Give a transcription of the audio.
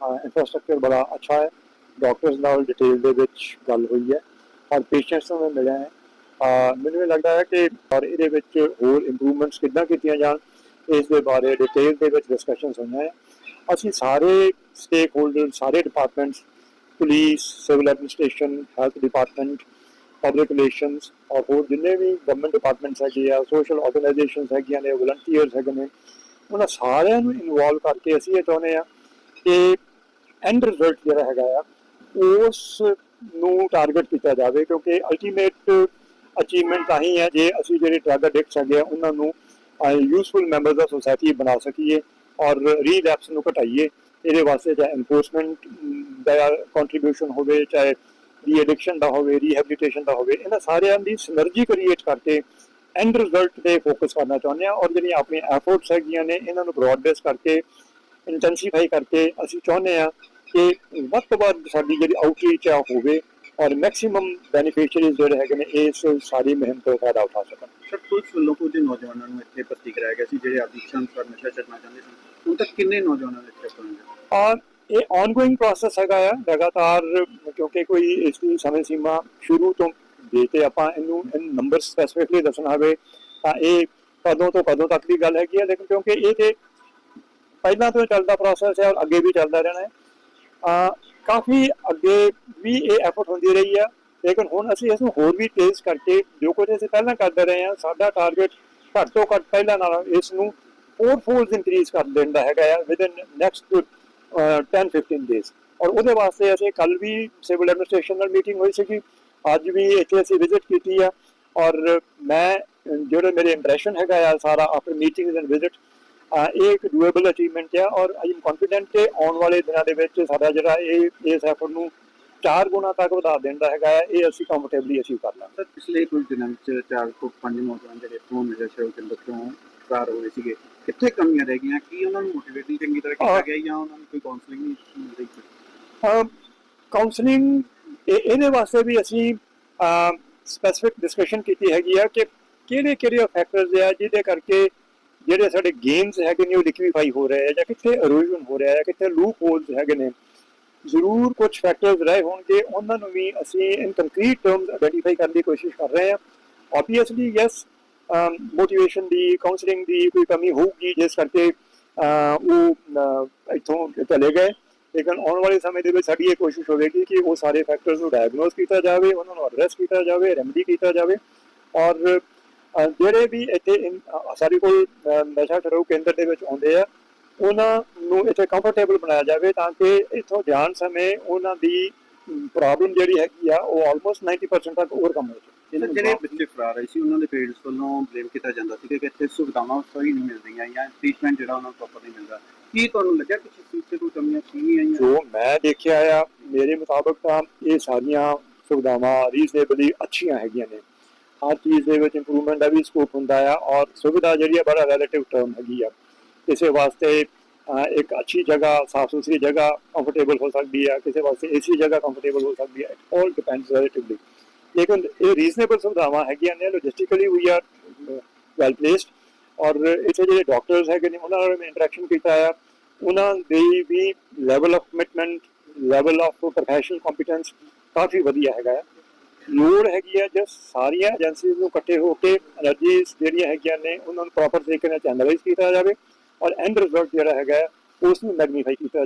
Infrastructure ਬੜਾ ਅੱਛਾ ਹੈ। ਡਾਕਟਰਸ ਨਾਲ ਡਿਟੇਲ ਦੇ ਵਿੱਚ ਗੱਲ ਹੋਈ ਹੈ। ਔਰ ਪੇਸ਼ੈਂਟਸ ਨੂੰ ਮੈਂ ਮਿਲਿਆ ਹੈ। ਮੈਨੂੰ ਇਹ ਲੱਗਦਾ ਹੈ ਕਿ ਔਰ ਇਹਦੇ ਵਿੱਚ ਹੋਰ ਇੰਪਰੂਵਮੈਂਟਸ ਕਿੱਦਾਂ ਕੀਤੀਆਂ ਜਾਣ, ਇਸ ਦੇ ਬਾਰੇ ਡਿਟੇਲ ਦੇ ਵਿੱਚ ਡਿਸਕਸ਼ਨਸ ਹੋਈਆਂ ਹੈ। ਅਸੀਂ ਸਾਰੇ ਸਟੇਕ ਹੋਲਡਰ ਸਾਰੇ departments police civil administration health department public relations ਔਰ ਹੋਰ ਜਿੰਨੇ ਵੀ ਗਵਰਨਮੈਂਟ ਡਿਪਾਰਟਮੈਂਟਸ ਹੈਗੇ ਆ ਸੋਸ਼ਲ ਆਰਗੇਨਾਈਜੇਸ਼ਨਸ ਹੈਗੀਆਂ ਨੇ ਵਲੰਟੀਅਰਸ ਹੈਗੇ ਨੇ, ਉਹਨਾਂ ਸਾਰਿਆਂ ਨੂੰ ਇਨਵੋਲਵ ਕਰਕੇ ਅਸੀਂ ਇਹ ਚਾਹੁੰਦੇ ਆ ਕਿ ਐਂਡ ਰਿਜ਼ਲਟ ਜਿਹੜਾ ਹੈਗਾ ਆ, ਉਸ ਨੂੰ ਟਾਰਗੇਟ ਕੀਤਾ ਜਾਵੇ ਕਿਉਂਕਿ ਅਲਟੀਮੇਟ ਅਚੀਵਮੈਂਟ ਤਾਂ ਹੀ ਹੈ, ਜੇ ਅਸੀਂ ਜਿਹੜੇ ਡਰੱਗ ਐਡਿਕਟਸ ਹੈਗੇ ਆ, ਉਹਨਾਂ ਨੂੰ ਯੂਸਫੁਲ ਮੈਂਬਰਸ ਆਫ ਸੋਸਾਇਟੀ ਬਣਾ ਸਕੀਏ ਔਰ ਰੀਲੈਪਸ ਨੂੰ ਘਟਾਈਏ, ਇਹਦੇ ਵਾਸਤੇ ਚਾਹੇ ਐਨਫੋਰਸਮੈਂਟ ਦਾ ਕੰਟਰੀਬਿਊਸ਼ਨ ਹੋਵੇ, ਚਾਹੇ ਰੀ ਐਡਿਕਸ਼ਨ ਦਾ ਹੋਵੇ ਰੀਹੈਬਿਲਿਟੇਸ਼ਨ ਦਾ ਹੋਵੇ, ਇਹਨਾਂ ਸਾਰਿਆਂ ਦੀ ਸਿਨਰਜੀ ਕ੍ਰੀਏਟ ਕਰਕੇ ਐਂਡ ਰਿਜ਼ਲਟ ਤੇ ਫੋਕਸ ਕਰਨਾ ਚਾਹੁੰਦੇ ਆ ਔਰ ਜਿਹੜੀਆਂ ਆਪਣੀਆਂ ਐਫਰਟਸ ਹੈਗੀਆਂ ਨੇ, ਇਹਨਾਂ ਨੂੰ ਬ੍ਰੌਡ ਬੇਸ ਕਰਕੇ ਇੰਟੈਂਸੀਫਾਈ ਕਰਕੇ ਅਸੀਂ ਚਾਹੁੰਦੇ ਆ ਕਿ ਵੱਧ ਤੋਂ ਵੱਧ ਸਾਡੀ ਜਿਹੜੀ ਆਊਟਰੀਚ ਆ ਹੋਵੇ ਔਰ ਮੈਕਸਿਮਮ ਬੈਨੀਫੀਸ਼ੀਅਰੀਜ਼ ਜਿਹੜੇ ਹੈਗੇ ਨੇ ਇਸ ਸਾਰੀ ਮੁਹਿੰਮ ਤੋਂ ਫਾਇਦਾ ਉਠਾ ਸਕਣ। ਸਰ ਪੁਲਿਸ ਵੱਲੋਂ ਕੁਝ ਨੌਜਵਾਨਾਂ ਨੂੰ ਇੱਥੇ ਭਰਤੀ ਕਰਾਇਆ ਗਿਆ ਸੀ ਜਿਹੜੇ ਆਪਦੀ ਇੱਛਾ ਅਨੁਸਾਰ ਨਸ਼ਾ ਛੱਡਣਾ ਚਾਹੁੰਦੇ ਸਨ ਹੁਣ ਤੱਕ ਕਿੰਨੇ ਨੌਜਵਾਨਾਂ ਨੇ ਇੱਥੇ ਪਹੁੰਚੇ? ਔਰ ਇਹ ਆਨਗੋਇੰਗ ਪ੍ਰੋਸੈਸ ਹੈਗਾ ਆ ਲਗਾਤਾਰ ਕਿਉਂਕਿ ਕੋਈ ਇਸ ਦੀ ਸਮੇਂ ਸੀਮਾ ਸ਼ੁਰੂ ਤੋਂ ਦੇ ਤੇ ਆਪਾਂ ਇਹਨੂੰ ਨੰਬਰ ਸਪੈਸੀਫਿਕਲੀ ਦੱਸਣਾ ਹੋਵੇ ਤਾਂ ਇਹ ਕਦੋਂ ਤੋਂ ਕਦੋਂ ਤੱਕ ਦੀ ਗੱਲ ਹੈਗੀ ਹੈ ਲੇਕਿਨ ਕਿਉਂਕਿ ਇਹ ਤੇ ਪਹਿਲਾਂ ਤੋਂ ਚੱਲਦਾ ਪ੍ਰੋਸੈਸ ਹੈ ਔਰ ਅੱਗੇ ਵੀ ਚੱਲਦਾ ਰਹਿਣਾ ਹੈ। ਕਾਫੀ ਅੱਗੇ ਵੀ ਇਹ ਐਫਰਟ ਹੁੰਦੀ ਰਹੀ ਆ, ਲੇਕਿਨ ਹੁਣ ਅਸੀਂ ਇਸ ਨੂੰ ਹੋਰ ਵੀ ਤੇਜ਼ ਕਰਕੇ ਜੋ ਕੁਝ ਅਸੀਂ ਪਹਿਲਾਂ ਕਰਦੇ ਰਹੇ ਹਾਂ, ਸਾਡਾ ਟਾਰਗੇਟ ਘੱਟ ਤੋਂ ਘੱਟ ਪਹਿਲਾਂ ਨਾਲੋਂ ਇਸ ਨੂੰ ਫੋਰ ਫੋਲਡ ਇਨਕਰੀਜ਼ ਕਰ ਦਿੰਦਾ ਹੈਗਾ ਆ ਵਿਦ ਨੈਕਸਟ 10 15 ਡੇਜ਼ ਔਰ ਉਹਦੇ ਵਾਸਤੇ ਅਸੀਂ ਕੱਲ ਵੀ ਸਿਵਲ ਐਡਮਿਨਿਸਟ੍ਰੇਸ਼ਨ ਨਾਲ ਮੀਟਿੰਗ ਹੋਈ ਸੀਗੀ, ਅੱਜ ਵੀ ਇੱਥੇ ਅਸੀਂ ਵਿਜ਼ਿਟ ਕੀਤੀ ਆ। ਔਰ ਮੈਂ, ਜਿਹੜੇ ਮੇਰੇ ਇੰਪ੍ਰੈਸ਼ਨ ਹੈਗਾ ਆ ਸਾਰਾ ਆਫਟਰ ਮੀਟਿੰਗਸ ਐਂਡ ਵਿਜ਼ਿਟ ਇਹ ਇੱਕ ਡੂਏਬਲ ਅਚੀਵਮੈਂਟ ਹੈ ਔਰ ਆਈ ਐਮ ਕੌਨਫੀਡੈਂਟ ਕਿ ਆਉਣ ਵਾਲੇ ਦਿਨਾਂ ਦੇ ਵਿੱਚ ਸਾਡਾ ਜਿਹੜਾ ਇਹ ਇਸ ਐਫਰਟ ਨੂੰ ਚਾਰ ਗੁਣਾ ਤੱਕ ਵਧਾ ਦੇਣ ਦਾ ਹੈਗਾ ਇਹ ਅਸੀਂ ਕੰਫਰਟੇਬਲੀ ਅਚੀਵ ਕਰ ਲਾਂਗੇ ਸਰ ਪਿਛਲੇ ਕੁਝ ਦਿਨਾਂ ਵਿੱਚ ਚਾਰ ਤੋਂ ਪੰਜ ਨੌਜਵਾਨ ਜਿਹੜੇ ਇੱਥੋਂ ਨਸ਼ਾ ਛੱਡ ਕੇ ਤੋਂ ਫਰਾਰ ਹੋਏ ਸੀਗੇ ਕਿੱਥੇ ਕਮੀਆਂ ਰਹਿ ਗਈਆਂ ਕੀ ਉਹਨਾਂ ਨੂੰ ਮੋਟੀਵੇਟ ਨਹੀਂ ਚੰਗੀ ਤਰ੍ਹਾਂ ਕੀਤਾ। ਗਿਆ ਜਾਂ ਉਹਨਾਂ ਨੂੰ ਕੋਈ ਕਾਉਂਸਲਿੰਗ ਨਹੀਂ ਮਿਲ ਰਹੀ ਸੀ ਕਾਉਂਸਲਿੰਗ ਇਹਦੇ ਵਾਸਤੇ ਵੀ ਅਸੀਂ ਸਪੈਸੀਫਿਕ ਡਿਸਕਸ਼ਨ ਕੀਤੀ ਹੈਗੀ ਆ ਕਿ ਕਿਹੜੇ ਕਿਹੜੇ ਫੈਕਟਰਸ ਆ ਜਿਹਦੇ ਕਰਕੇ ਜਿਹੜੇ ਸਾਡੇ ਗੇਮਸ ਹੈਗੇ ਨੇ ਉਹ ਲਿਕਵੀਫਾਈ ਹੋ ਰਹੇ ਆ ਜਾਂ ਕਿੱਥੇ ਇਰੋਜਨ ਹੋ ਰਿਹਾ ਹੈ ਕਿੱਥੇ ਲੂਪ ਹੋਲਸ ਹੈਗੇ ਨੇ ਜ਼ਰੂਰ ਕੁਝ ਫੈਕਟਰਸ ਰਹੇ ਹੋਣਗੇ ਉਹਨਾਂ ਨੂੰ ਵੀ ਅਸੀਂ ਇਨ ਕੰਕਰੀਟ ਟਰਮਸ ਆਈਡੈਂਟੀਫਾਈ ਕਰਨ ਦੀ ਕੋਸ਼ਿਸ਼ ਕਰ ਰਹੇ ਹਾਂ। ਆਬਵੀਅਸਲੀ ਯੈਸ ਮੋਟੀਵੇਸ਼ਨ ਦੀ ਕਾਉਂਸਲਿੰਗ ਦੀ ਕੋਈ ਕਮੀ ਹੋਊਗੀ ਜਿਸ ਕਰਕੇ ਉਹ ਅਮ, ਇੱਥੋਂ ਚਲੇ ਗਏ। ਲੇਕਿਨ ਆਉਣ ਵਾਲੇ ਸਮੇਂ ਦੇ ਵਿੱਚ ਸਾਡੀ ਇਹ ਕੋਸ਼ਿਸ਼ ਹੋਵੇਗੀ ਕਿ ਉਹ ਸਾਰੇ ਫੈਕਟਰਸ ਨੂੰ ਡਾਇਗਨੋਸ ਕੀਤਾ ਜਾਵੇ ਉਹਨਾਂ ਨੂੰ ਐਡਰੈਸ ਕੀਤਾ ਜਾਵੇ ਰੈਮਡੀ ਕੀਤਾ ਜਾਵੇ। ਔਰ ਜਿਹੜੇ ਵੀ ਇੱਥੇ ਸਾਡੇ ਕੋਲ ਨਸ਼ਾ ਛਡਾਊ ਕੇਂਦਰ ਦੇ ਵਿੱਚ ਆਉਂਦੇ ਆ ਉਹਨਾਂ ਨੂੰ ਇੱਥੇ ਕੰਫਰਟੇਬਲ ਬਣਾਇਆ ਜਾਵੇ ਤਾਂ ਕਿ ਇੱਥੋਂ ਜਾਣ ਸਮੇਂ ਉਹਨਾਂ ਦੀ ਪ੍ਰੋਬਲਮ ਜਿਹੜੀ ਹੈਗੀ ਆ ਉਹ ਆਲਮੋਸਟ 90% ਤੱਕ ਓਵਰਕਮ ਹੋ ਜਾਵੇ। ਜਿਹੜੇ ਬੱਚੇ ਫਰਾਰ ਆਏ ਸੀ ਉਹਨਾਂ ਦੇ ਪੇਰੈਂਟਸ ਵੱਲੋਂ ਬਲੇਮ ਕੀਤਾ ਜਾਂਦਾ ਸੀ ਕਿ ਇੱਥੇ ਸੁਵਿਧਾਵਾਂ ਸਹੀ ਨਹੀਂ ਮਿਲ ਰਹੀਆਂ ਜਾਂ ਟ੍ਰੀਟਮੈਂਟ ਜਿਹੜਾ ਉਹਨਾਂ ਨੂੰ ਪ੍ਰੋਪਰ ਨਹੀਂ ਮਿਲਦਾ। ਕੀ ਤੁਹਾਨੂੰ ਲੱਗਿਆ ਕਿ ਇਸ ਚੀਜ਼ ਤੇ ਕੋਈ ਕਮੀਆਂ ਸੀ ਆਈਆਂ ਜੋ ਮੈਂ ਦੇਖਿਆ ਆ ਮੇਰੇ ਮੁਤਾਬਕ ਤਾਂ ਇਹ ਸਾਰੀਆਂ ਸੁਵਿਧਾਵਾਂ ਰੀਜ਼ਨੇਬਲੀ ਅੱਛੀਆਂ ਹੈਗੀਆਂ ਨੇ। ਹਰ ਚੀਜ਼ ਦੇ ਵਿੱਚ ਇੰਪਰੂਵਮੈਂਟ ਦਾ ਵੀ ਸਕੋਪ ਹੁੰਦਾ ਆ ਔਰ ਸੁਵਿਧਾ ਜਿਹੜੀ ਆ ਬੜਾ ਰਿਲੇਟਿਵ ਟਰਮ ਹੈਗੀ ਆ। ਕਿਸੇ ਵਾਸਤੇ ਇੱਕ ਅੱਛੀ ਜਗ੍ਹਾ ਸਾਫ਼ ਸੁਥਰੀ ਜਗ੍ਹਾ ਕੰਫਰਟੇਬਲ ਹੋ ਸਕਦੀ ਆ, ਕਿਸੇ ਵਾਸਤੇ ਏਸੀ ਜਗ੍ਹਾ ਕੰਫਰਟੇਬਲ ਹੋ ਸਕਦੀ ਹੈ ਇਟ ਆਲ ਡਿਪੈਂਡਸ ਰਿਲੇਟਿਵਲੀ ਲੇਕਿਨ ਇਹ ਰੀਜ਼ਨੇਬਲ ਸੁਵਿਧਾਵਾਂ ਹੈਗੀਆਂ ਨੇ logistically we are well placed ਔਰ ਇੱਥੇ ਜਿਹੜੇ ਡਾਕਟਰਸ ਹੈਗੇ ਨੇ, ਉਹਨਾਂ ਨਾਲ ਮੈਂ ਇੰਟਰੈਕਸ਼ਨ ਕੀਤਾ ਆ। ਉਹਨਾਂ ਦੀ ਵੀ level of commitment level of professional competence ਕਾਫੀ ਵਧੀਆ ਹੈਗਾ ਹੈ ਲੋੜ ਹੈਗੀ ਹੈ ਜੇ ਸਾਰੀਆਂ ਏਜੰਸੀਆਂ ਨੂੰ ਇਕੱਠੇ ਹੋ ਕੇ ਐਨਰਜੀਸ ਜਿਹੜੀਆਂ ਹੈਗੀਆਂ ਨੇ, ਉਹਨਾਂ ਨੂੰ ਪ੍ਰੋਪਰ ਤਰੀਕੇ ਨਾਲ ਚੈਨਲਾਈਜ਼ ਕੀਤਾ ਜਾਵੇ ਔਰ ਐਂਡ ਰਿਜ਼ਲਟ ਜਿਹੜਾ ਹੈਗਾ ਉਸ ਨੂੰ ਮੈਗਨੀਫਾਈ ਕੀਤਾ